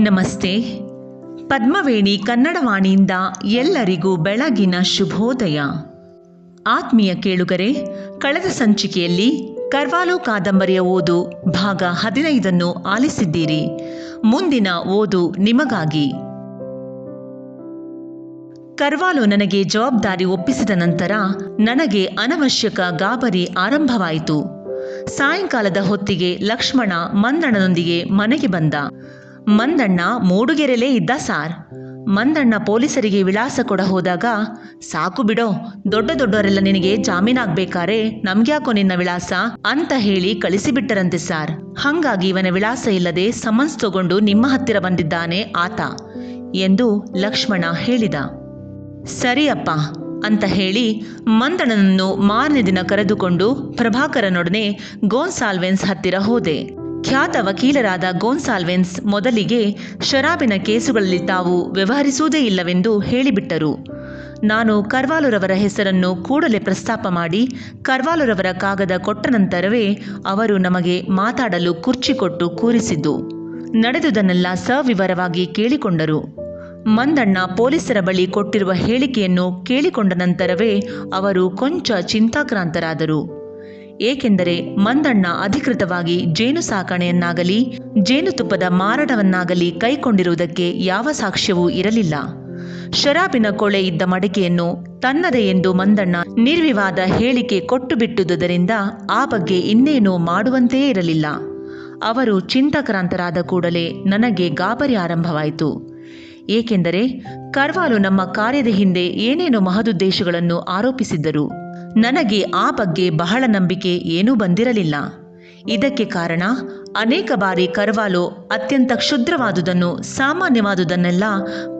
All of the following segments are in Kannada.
ನಮಸ್ತೆ. ಪದ್ಮವೇಣಿ ಕನ್ನಡವಾಣಿಯಿಂದ ಎಲ್ಲರಿಗೂ ಬೆಳಗಿನ ಶುಭೋದಯ. ಆತ್ಮೀಯ ಕೇಳುಗರೆ, ಕಳೆದ ಸಂಚಿಕೆಯಲ್ಲಿ ಕರ್ವಾಲು ಕಾದಂಬರಿಯ ಓದು ಭಾಗ ಹದಿನೈದನ್ನು ಆಲಿಸಿದ್ದೀರಿ. ಮುಂದಿನ ಓದು ನಿಮಗಾಗಿ. ಕರ್ವಾಲು ನನಗೆ ಜವಾಬ್ದಾರಿ ಒಪ್ಪಿಸಿದ ನಂತರ ನನಗೆ ಅನವಶ್ಯಕ ಗಾಬರಿ ಆರಂಭವಾಯಿತು. ಸಾಯಂಕಾಲದ ಹೊತ್ತಿಗೆ ಲಕ್ಷ್ಮಣ ಮಂದಣ್ಣನೊಂದಿಗೆ ಮನೆಗೆ ಬಂದ. ಮಂದಣ್ಣ ಮೂಡುಗೆರೆಲೇ ಇದ್ದ ಸಾರ್. ಮಂದಣ್ಣ ಪೊಲೀಸರಿಗೆ ವಿಳಾಸ ಕೊಡ ಹೋದಾಗ, ಸಾಕು ಬಿಡೋ, ದೊಡ್ಡ ದೊಡ್ಡವರೆಲ್ಲ ನಿನಗೆ ಜಾಮೀನಾಗ್ಬೇಕಾರೆ, ನಮ್ಗ್ಯಾಕೋ ನಿನ್ನ ವಿಳಾಸ? ಅಂತ ಹೇಳಿ ಕಳಿಸಿಬಿಟ್ಟರಂತೆ ಸಾರ್. ಹಂಗಾಗಿ ಇವನ ವಿಳಾಸ ಇಲ್ಲದೆ ಸಮನ್ಸ್ ತಗೊಂಡು ನಿಮ್ಮ ಹತ್ತಿರ ಬಂದಿದ್ದಾನೆ ಆತ ಎಂದು ಲಕ್ಷ್ಮಣ ಹೇಳಿದ. ಸರಿಯಪ್ಪ ಅಂತ ಹೇಳಿ ಮಂದಣ್ಣನನ್ನು ಮಾರನೇ ದಿನ ಕರೆದುಕೊಂಡು ಪ್ರಭಾಕರನೊಡನೆ ಗೋನ್ಸಾಲ್ವೆನ್ಸ್ ಹತ್ತಿರ ಹೋದೆ. ಖ್ಯಾತ ವಕೀಲರಾದ ಗೋನ್ಸಾಲ್ವೆನ್ಸ್ ಮೊದಲಿಗೆ ಶರಾಬಿನ ಕೇಸುಗಳಲ್ಲಿ ತಾವು ವ್ಯವಹರಿಸುವುದೇ ಇಲ್ಲವೆಂದು ಹೇಳಿಬಿಟ್ಟರು. ನಾನು ಕರ್ವಾಲುರವರ ಹೆಸರನ್ನು ಕೂಡಲೇ ಪ್ರಸ್ತಾಪ ಮಾಡಿ, ಕರ್ವಾಲುರವರ ಕಾಗದ ಕೊಟ್ಟ ನಂತರವೇ ಅವರು ನಮಗೆ ಮಾತಾಡಲು ಕುರ್ಚಿ ಕೊಟ್ಟು ಕೂರಿಸಿದ್ದು. ನಡೆದುದನ್ನೆಲ್ಲ ಸವಿವರವಾಗಿ ಕೇಳಿಕೊಂಡರು. ಮಂದಣ್ಣ ಪೊಲೀಸರ ಬಳಿ ಕೊಟ್ಟಿರುವ ಹೇಳಿಕೆಯನ್ನು ಕೇಳಿಕೊಂಡ ನಂತರವೇ ಅವರು ಕೊಂಚ ಚಿಂತಾಕ್ರಾಂತರಾದರು. ಏಕೆಂದರೆ ಮಂದಣ್ಣ ಅಧಿಕೃತವಾಗಿ ಜೇನು ಸಾಕಣೆಯನ್ನಾಗಲಿ ಜೇನುತುಪ್ಪದ ಮಾರಾಟವನ್ನಾಗಲಿ ಕೈಕೊಂಡಿರುವುದಕ್ಕೆ ಯಾವ ಸಾಕ್ಷ್ಯವೂ ಇರಲಿಲ್ಲ. ಶರಾಬಿನ ಕೊಳೆ ಇದ್ದ ಮಡಿಕೆಯನ್ನು ತನ್ನದೇ ಎಂದು ಮಂದಣ್ಣ ನಿರ್ವಿವಾದ ಹೇಳಿಕೆ ಕೊಟ್ಟು ಬಿಟ್ಟುದರಿಂದ ಆ ಬಗ್ಗೆ ಇನ್ನೇನು ಮಾಡುವಂತೆಯೇ ಇರಲಿಲ್ಲ. ಅವರು ಚಿಂತಕ್ರಾಂತರಾದ ಕೂಡಲೇ ನನಗೆ ಗಾಬರಿ ಆರಂಭವಾಯಿತು. ಏಕೆಂದರೆ ಕರ್ವಾಲು ನಮ್ಮ ಕಾರ್ಯದ ಹಿಂದೆ ಏನೇನು ಮಹದುದ್ದೇಶಗಳನ್ನು ಆರೋಪಿಸಿದ್ದರು. ನನಗೆ ಆ ಬಗ್ಗೆ ಬಹಳ ನಂಬಿಕೆ ಏನೂ ಬಂದಿರಲಿಲ್ಲ. ಇದಕ್ಕೆ ಕಾರಣ ಅನೇಕ ಬಾರಿ ಕರ್ವಾಲೋ ಅತ್ಯಂತ ಕ್ಷುದ್ರವಾದುದನ್ನು, ಸಾಮಾನ್ಯವಾದುದನ್ನೆಲ್ಲ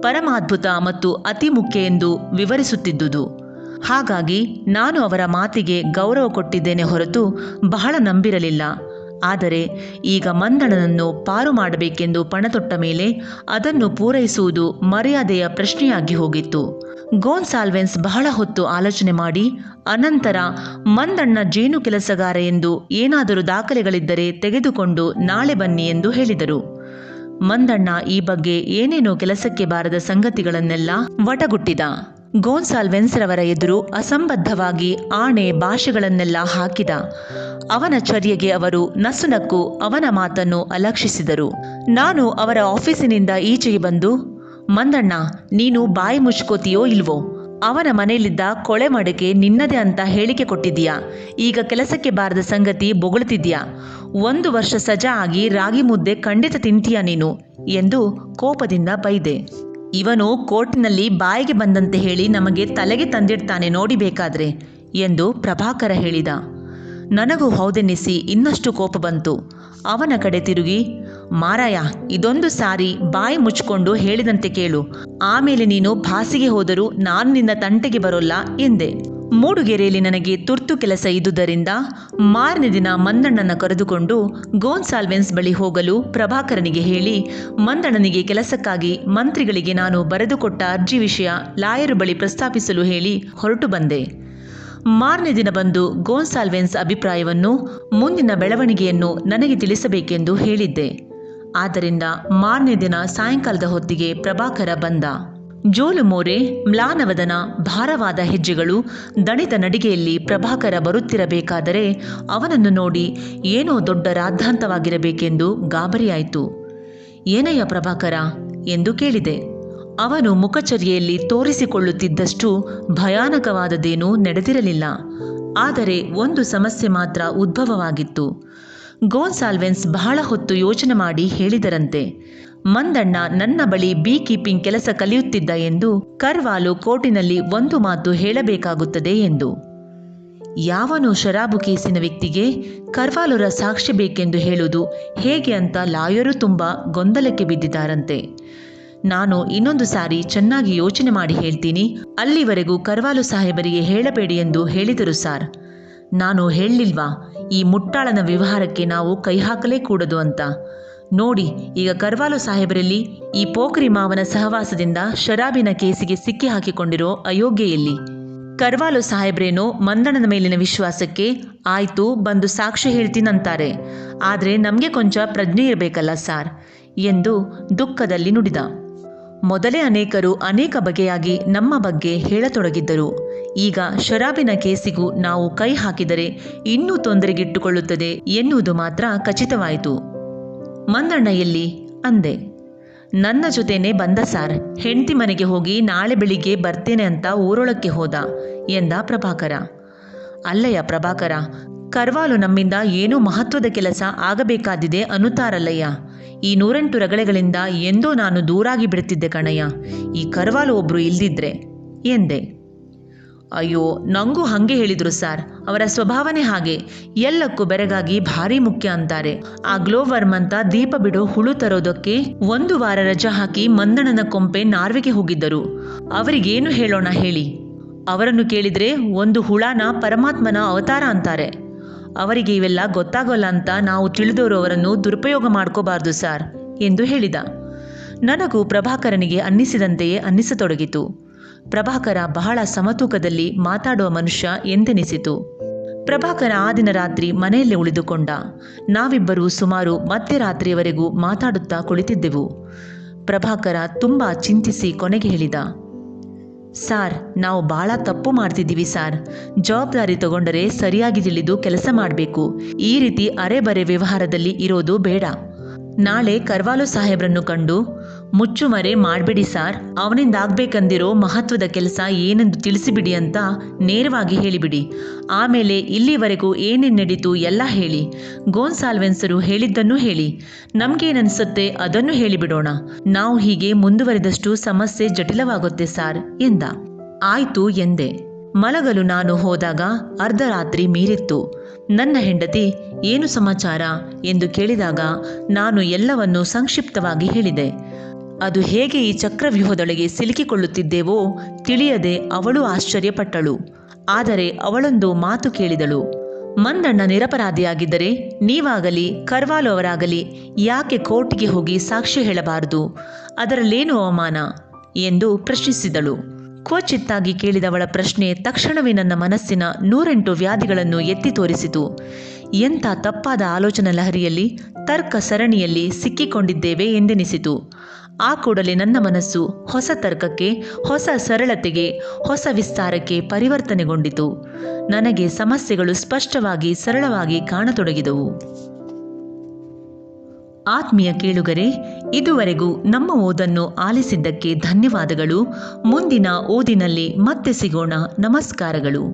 ಪರಮಾದ್ಭುತ ಮತ್ತು ಅತಿ ಮುಖ್ಯ ಎಂದು ವಿವರಿಸುತ್ತಿದ್ದುದು. ಹಾಗಾಗಿ ನಾನು ಅವರ ಮಾತಿಗೆ ಗೌರವ ಕೊಟ್ಟಿದ್ದೇನೆ ಹೊರತು ಬಹಳ ನಂಬಿರಲಿಲ್ಲ. ಆದರೆ ಈಗ ಮಂದಣನನ್ನು ಪಾರು ಮಾಡಬೇಕೆಂದು ಪಣತೊಟ್ಟ ಮೇಲೆ ಅದನ್ನು ಪೂರೈಸುವುದು ಮರ್ಯಾದೆಯ ಪ್ರಶ್ನೆಯಾಗಿ ಹೋಗಿತ್ತು. ಗೋನ್ಸಾಲ್ವೆನ್ಸ್ ಬಹಳ ಹೊತ್ತು ಆಲೋಚನೆ ಮಾಡಿ, ಅನಂತರ ಮಂದಣ್ಣ ಜೇನು ಕೆಲಸಗಾರ ಎಂದು ಏನಾದರೂ ದಾಖಲೆಗಳಿದ್ದರೆ ತೆಗೆದುಕೊಂಡು ನಾಳೆ ಬನ್ನಿ ಎಂದು ಹೇಳಿದರು. ಮಂದಣ್ಣ ಈ ಬಗ್ಗೆ ಏನೇನೋ ಕೆಲಸಕ್ಕೆ ಬಾರದ ಸಂಗತಿಗಳನ್ನೆಲ್ಲ ವಟಗುಟ್ಟಿದ. ಗೋನ್ಸಾಲ್ವೆನ್ಸ್ ರವರ ಎದುರು ಅಸಂಬದ್ಧವಾಗಿ ಆಣೆ ಭಾಷೆಗಳನ್ನೆಲ್ಲ ಹಾಕಿದ. ಅವನ ಚರ್ಯೆಗೆ ಅವರು ನಸುನಕ್ಕು ಅವನ ಮಾತನ್ನು ಅಲಕ್ಷಿಸಿದರು. ನಾನು ಅವರ ಆಫೀಸಿನಿಂದ ಈಚೆಗೆ ಬಂದು ಮಂದಣ್ಣ, ನೀನು ಬಾಯಿ ಮುಚ್ಕೋತೀಯೋ ಇಲ್ವೋ? ಅವನ ಮನೆಯಲ್ಲಿದ್ದ ಕೊಳೆ ಮಡಕೆ ನಿನ್ನದೇ ಅಂತ ಹೇಳಿಕೆ ಕೊಟ್ಟಿದ್ದೀಯಾ? ಈಗ ಕೆಲಸಕ್ಕೆ ಬಾರದ ಸಂಗತಿ ಬೊಗಳುತ್ತಿದ್ದೀಯಾ? ಒಂದು ವರ್ಷ ಸಜಾ ಆಗಿ ರಾಗಿ ಮುದ್ದೆ ಖಂಡಿತ ತಿಂತೀಯ ನೀನು? ಎಂದು ಕೋಪದಿಂದ ಬೈದೆ. ಇವನು ಕೋರ್ಟ್ನಲ್ಲಿ ಬಾಯಿಗೆ ಬಂದಂತೆ ಹೇಳಿ ನಮಗೆ ತಲೆಗೆ ತಂದಿಡ್ತಾನೆ ನೋಡಿಬೇಕಾದ್ರೆ ಎಂದು ಪ್ರಭಾಕರ ಹೇಳಿದ. ನನಗೂ ಹೌದೆನ್ನಿಸಿ ಇನ್ನಷ್ಟು ಕೋಪ ಬಂತು. ಅವನ ಕಡೆ ತಿರುಗಿ ಮಾರಾಯ, ಇದೊಂದು ಸಾರಿ ಬಾಯಿ ಮುಚ್ಕೊಂಡು ಹೇಳಿದಂತೆ ಕೇಳು. ಆಮೇಲೆ ನೀನು ಭಾಸಿಗೆ ಹೋದರೂ ನಾನು ನಿನ್ನ ತಂಟೆಗೆ ಬರೋಲ್ಲ ಎಂದೆ. ಮೂಡುಗೆರೆಯಲ್ಲಿ ನನಗೆ ತುರ್ತು ಕೆಲಸ ಇದ್ದುದರಿಂದ ಮಾರನೇ ದಿನ ಮಂದಣ್ಣನ ಕರೆದುಕೊಂಡು ಗೋನ್ಸಾಲ್ವೆನ್ಸ್ ಬಳಿ ಹೋಗಲು ಪ್ರಭಾಕರನಿಗೆ ಹೇಳಿ, ಮಂದಣ್ಣನಿಗೆ ಕೆಲಸಕ್ಕಾಗಿ ಮಂತ್ರಿಗಳಿಗೆ ನಾನು ಬರೆದುಕೊಟ್ಟ ಅರ್ಜಿ ವಿಷಯ ಲಾಯರು ಬಳಿ ಪ್ರಸ್ತಾಪಿಸಲು ಹೇಳಿ ಹೊರಟು ಬಂದೆ. ಮಾರನೇ ದಿನ ಬಂದು ಗೋನ್ಸಾಲ್ವೆನ್ಸ್ ಅಭಿಪ್ರಾಯವನ್ನು, ಮುಂದಿನ ಬೆಳವಣಿಗೆಯನ್ನು ನನಗೆ ತಿಳಿಸಬೇಕೆಂದು ಹೇಳಿದ್ದೆ. ಆದ್ದರಿಂದ ಮಾರನೇ ದಿನ ಸಾಯಂಕಾಲದ ಹೊತ್ತಿಗೆ ಪ್ರಭಾಕರ ಬಂದ. ಜೋಲು ಮೋರೆ, ಮ್ಲಾನವದನ ಭಾರವಾದ ಹೆಜ್ಜೆಗಳು ದಣಿದ ನಡಿಗೆಯಲ್ಲಿ ಪ್ರಭಾಕರ ಬರುತ್ತಿರಬೇಕಾದರೆ ಅವನನ್ನು ನೋಡಿ ಏನೋ ದೊಡ್ಡ ರಾದ್ಧಾಂತವಾಗಿರಬೇಕೆಂದು ಗಾಬರಿಯಾಯಿತು. ಏನಯ್ಯ ಪ್ರಭಾಕರ? ಎಂದು ಕೇಳಿದೆ. ಅವನು ಮುಖಚರ್ಯೆಯಲ್ಲಿ ತೋರಿಸಿಕೊಳ್ಳುತ್ತಿದ್ದಷ್ಟು ಭಯಾನಕವಾದದೇನೂ ನಡೆದಿರಲಿಲ್ಲ. ಆದರೆ ಒಂದು ಸಮಸ್ಯೆ ಮಾತ್ರ ಉದ್ಭವವಾಗಿತ್ತು. ಗೋನ್ಸಾಲ್ವೆನ್ಸ್ ಬಹಳ ಹೊತ್ತು ಯೋಚನೆ ಮಾಡಿ ಹೇಳಿದರಂತೆ, ಮಂದಣ್ಣ, ನನ್ನ ಬಳಿ ಬೀ ಕೀಪಿಂಗ್ ಕೆಲಸ ಕಲಿಯುತ್ತಿದ್ದ ಎಂದು ಕರ್ವಾಲು ಕೋರ್ಟಿನಲ್ಲಿ ಒಂದು ಮಾತು ಹೇಳಬೇಕಾಗುತ್ತದೆ ಎಂದು. ಯಾವನು ಶರಾಬು ಕೇಸಿನ ವ್ಯಕ್ತಿಗೆ ಕರ್ವಾಲುರ ಸಾಕ್ಷಿ ಬೇಕೆಂದು ಹೇಳುವುದು ಹೇಗೆ ಅಂತ ಲಾಯರು ತುಂಬ ಗೊಂದಲಕ್ಕೆ ಬಿದ್ದಿದ್ದಾರಂತೆ. ನಾನು ಇನ್ನೊಂದು ಸಾರಿ ಚೆನ್ನಾಗಿ ಯೋಚನೆ ಮಾಡಿ ಹೇಳ್ತೀನಿ, ಅಲ್ಲಿವರೆಗೂ ಕರ್ವಾಲು ಸಾಹೇಬರಿಗೆ ಹೇಳಬೇಡಿ ಎಂದು ಹೇಳಿದರು ಸಾರ್. ನಾನು ಹೇಳಲಿಲ್ವಾ ಈ ಮುಟ್ಟಾಳನ ವ್ಯವಹಾರಕ್ಕೆ ನಾವು ಕೈ ಹಾಕಲೇ ಕೂಡದು ಅಂತ. ನೋಡಿ, ಈಗ ಕರ್ವಾಲು ಸಾಹೇಬರಲ್ಲಿ ಈ ಪೋಖ್ರಿ ಮಾವನ ಸಹವಾಸದಿಂದ ಶರಾಬಿನ ಕೇಸಿಗೆ ಸಿಕ್ಕಿ ಹಾಕಿಕೊಂಡಿರೋ ಅಯೋಗ್ಯೆಯಲ್ಲಿ ಕರ್ವಾಲು ಸಾಹೇಬ್ರೇನೋ ಮಂದಣ್ಣನ ಮೇಲಿನ ವಿಶ್ವಾಸಕ್ಕೆ ಆಯ್ತು ಬಂದು ಸಾಕ್ಷಿ ಹೇಳ್ತೀನಂತಾರೆ. ಆದರೆ ನಮಗೆ ಕೊಂಚ ಪ್ರಜ್ಞೆ ಇರಬೇಕಲ್ಲ ಸಾರ್, ಎಂದು ದುಃಖದಲ್ಲಿ ನುಡಿದ. ಮೊದಲೇ ಅನೇಕರು ಅನೇಕ ಬಗೆಯಾಗಿ ನಮ್ಮ ಬಗ್ಗೆ ಹೇಳತೊಡಗಿದ್ದರು. ಈಗ ಶರಾಬಿನ ಕೇಸಿಗೂ ನಾವು ಕೈ ಹಾಕಿದರೆ ಇನ್ನೂ ತೊಂದರೆಗಿಟ್ಟುಕೊಳ್ಳುತ್ತದೆ ಎನ್ನುವುದು ಮಾತ್ರ ಖಚಿತವಾಯಿತು. ಮಂದಣ್ಣ ಎಲ್ಲಿ ಅಂದೆ, ನನ್ನ ಜೊತೆನೆ ಬಂದ ಸಾರ್, ಹೆಂಡತಿ ಮನೆಗೆ ಹೋಗಿ ನಾಳೆ ಬೆಳಿಗ್ಗೆ ಬರ್ತೇನೆ ಅಂತ ಊರೊಳಕ್ಕೆ ಹೋದ, ಎಂದ ಪ್ರಭಾಕರ. ಅಲ್ಲಯ್ಯ ಪ್ರಭಾಕರ, ಕರ್ವಾಲು ನಮ್ಮಿಂದ ಏನೋ ಮಹತ್ವದ ಕೆಲಸ ಆಗಬೇಕಾದಿದೆ ಅನ್ನುತ್ತಾರಲ್ಲಯ್ಯ. ಈ ನೂರೆಂಟು ರಗಳೆಗಳಿಂದ ಎಂದೋ ನಾನು ದೂರಾಗಿ ಬಿಡುತ್ತಿದ್ದೆ ಕಣಯ್ಯ. ಈ ಕರ್ವಾಲು ಒಬ್ರು ಇಲ್ದಿದ್ರೆ, ಎಂದೆ. ಅಯ್ಯೋ, ನಂಗೂ ಹಂಗೆ ಹೇಳಿದ್ರು ಸಾರ್. ಅವರ ಸ್ವಭಾವನೆ ಹಾಗೆ. ಎಲ್ಲಕ್ಕೂ ಬೆರಗಾಗಿ ಭಾರಿ ಮುಖ್ಯ ಅಂತಾರೆ. ಆ ಗ್ಲೋವರ್ಮ್ ಅಂತ ದೀಪ ಬಿಡೋ ಹುಳು ತರೋದಕ್ಕೆ ಒಂದು ವಾರ ರಜಾ ಹಾಕಿ ಮಂದಣ್ಣನ ಕೊಂಪೆ ನಾರ್ವೆಗೆ ಹೋಗಿದ್ದರು. ಅವರಿಗೇನು ಹೇಳೋಣ ಹೇಳಿ. ಅವರನ್ನು ಕೇಳಿದ್ರೆ ಒಂದು ಹುಳಾನ ಪರಮಾತ್ಮನ ಅವತಾರ ಅಂತಾರೆ. ಅವರಿಗೆ ಇವೆಲ್ಲ ಗೊತ್ತಾಗೋಲ್ಲ ಅಂತ ನಾವು ತಿಳಿದವರು ಅವರನ್ನು ದುರುಪಯೋಗ ಮಾಡ್ಕೋಬಾರ್ದು ಸಾರ್, ಎಂದು ಹೇಳಿದ. ನನಗೂ ಪ್ರಭಾಕರನಿಗೆ ಅನ್ನಿಸಿದಂತೆಯೇ ಅನ್ನಿಸತೊಡಗಿತು. ಪ್ರಭಾಕರ ಬಹಳ ಸಮತೂಕದಲ್ಲಿ ಮಾತಾಡುವ ಮನುಷ್ಯ ಎಂದೆನಿಸಿತು. ಪ್ರಭಾಕರ ಆ ದಿನ ರಾತ್ರಿ ಮನೆಯಲ್ಲೇ ಉಳಿದುಕೊಂಡ. ನಾವಿಬ್ಬರೂ ಸುಮಾರು ಮಧ್ಯರಾತ್ರಿಯವರೆಗೂ ಮಾತಾಡುತ್ತಾ ಕುಳಿತಿದ್ದೆವು. ಪ್ರಭಾಕರ ತುಂಬ ಚಿಂತಿಸಿ ಕೊನೆಗೆ ಹೇಳಿದ, ಸಾರ್, ನಾವು ಬಹಳ ತಪ್ಪು ಮಾಡ್ತಿದ್ದೀವಿ ಸಾರ್. ಜವಾಬ್ದಾರಿ ತಗೊಂಡರೆ ಸರಿಯಾಗಿ ತಿಳಿದು ಕೆಲಸ ಮಾಡಬೇಕು. ಈ ರೀತಿ ಅರೆಬರೆ ವ್ಯವಹಾರದಲ್ಲಿ ಇರೋದು ಬೇಡ. ನಾಳೆ ಕರ್ವಾಲು ಸಾಹೇಬ್ರನ್ನು ಕಂಡು ಮುಚ್ಚುಮರೆ ಮಾಡಬೇಡಿ ಸಾರ್. ಅವನಿಂದ ಆಗ್ಬೇಕಂದಿರೋ ಮಹತ್ವದ ಕೆಲಸ ಏನೆಂದು ತಿಳಿಸಿಬಿಡಿ ಅಂತ ನೇರವಾಗಿ ಹೇಳಿಬಿಡಿ. ಆಮೇಲೆ ಇಲ್ಲಿವರೆಗೂ ಏನೇನು ನಡೀತು ಎಲ್ಲ ಹೇಳಿ. ಗೋನ್ಸಾಲ್ವೆನ್ಸರು ಹೇಳಿದ್ದನ್ನು ಹೇಳಿ. ನಮ್ಗೇನನ್ಸುತ್ತೆ ಅದನ್ನು ಹೇಳಿಬಿಡೋಣ. ನಾವು ಹೀಗೆ ಮುಂದುವರೆದಷ್ಟು ಸಮಸ್ಯೆ ಜಟಿಲವಾಗುತ್ತೆ ಸಾರ್, ಎಂದ. ಆಯ್ತು, ಎಂದೆ. ಮಲಗಲು ನಾನು ಹೋದಾಗ ಅರ್ಧ ರಾತ್ರಿ ಮೀರಿತ್ತು. ನನ್ನ ಹೆಂಡತಿ, ಏನು ಸಮಾಚಾರ? ಎಂದು ಕೇಳಿದಾಗ ನಾನು ಎಲ್ಲವನ್ನು ಸಂಕ್ಷಿಪ್ತವಾಗಿ ಹೇಳಿದೆ. ಅದು ಹೇಗೆ ಈ ಚಕ್ರವ್ಯೂಹದೊಳಗೆ ಸಿಲುಕಿಕೊಳ್ಳುತ್ತಿದ್ದೇವೋ ತಿಳಿಯದೆ ಅವಳು ಆಶ್ಚರ್ಯಪಟ್ಟಳು. ಆದರೆ ಅವಳೊಂದು ಮಾತು ಕೇಳಿದಳು. ಮಂದಣ್ಣ ನಿರಪರಾಧಿಯಾಗಿದ್ದರೆ ನೀವಾಗಲಿ, ಕರ್ವಾಲು ಅವರಾಗಲಿ, ಯಾಕೆ ಕೋರ್ಟ್ಗೆ ಹೋಗಿ ಸಾಕ್ಷಿ ಹೇಳಬಾರದು? ಅದರಲ್ಲೇನು ಅವಮಾನ? ಎಂದು ಪ್ರಶ್ನಿಸಿದಳು. ಕ್ವಚಿತ್ತಾಗಿ ಕೇಳಿದವಳ ಪ್ರಶ್ನೆ ತಕ್ಷಣವೇ ನನ್ನ ಮನಸ್ಸಿನ ನೂರೆಂಟು ವ್ಯಾಧಿಗಳನ್ನು ಎತ್ತಿ ತೋರಿಸಿತು. ಎಂಥ ತಪ್ಪಾದ ಆಲೋಚನಾ ಲಹರಿಯಲ್ಲಿ ತರ್ಕ ಸರಣಿಯಲ್ಲಿ ಸಿಕ್ಕಿಕೊಂಡಿದ್ದೇವೆ ಎಂದೆನಿಸಿತು. ಆ ಕೂಡಲೇ ನನ್ನ ಮನಸ್ಸು ಹೊಸ ತರ್ಕಕ್ಕೆ, ಹೊಸ ಸರಳತೆಗೆ, ಹೊಸ ವಿಸ್ತಾರಕ್ಕೆ ಪರಿವರ್ತನೆಗೊಂಡಿತು. ನನಗೆ ಸಮಸ್ಯೆಗಳು ಸ್ಪಷ್ಟವಾಗಿ, ಸರಳವಾಗಿ ಕಾಣತೊಡಗಿದವು. ಆತ್ಮೀಯ ಕೇಳುಗರೆ, ಇದುವರೆಗೂ ನಮ್ಮ ಓದನ್ನು ಆಲಿಸಿದ್ದಕ್ಕೆ ಧನ್ಯವಾದಗಳು. ಮುಂದಿನ ಓದಿನಲ್ಲಿ ಮತ್ತೆ ಸಿಗೋಣ. ನಮಸ್ಕಾರಗಳು.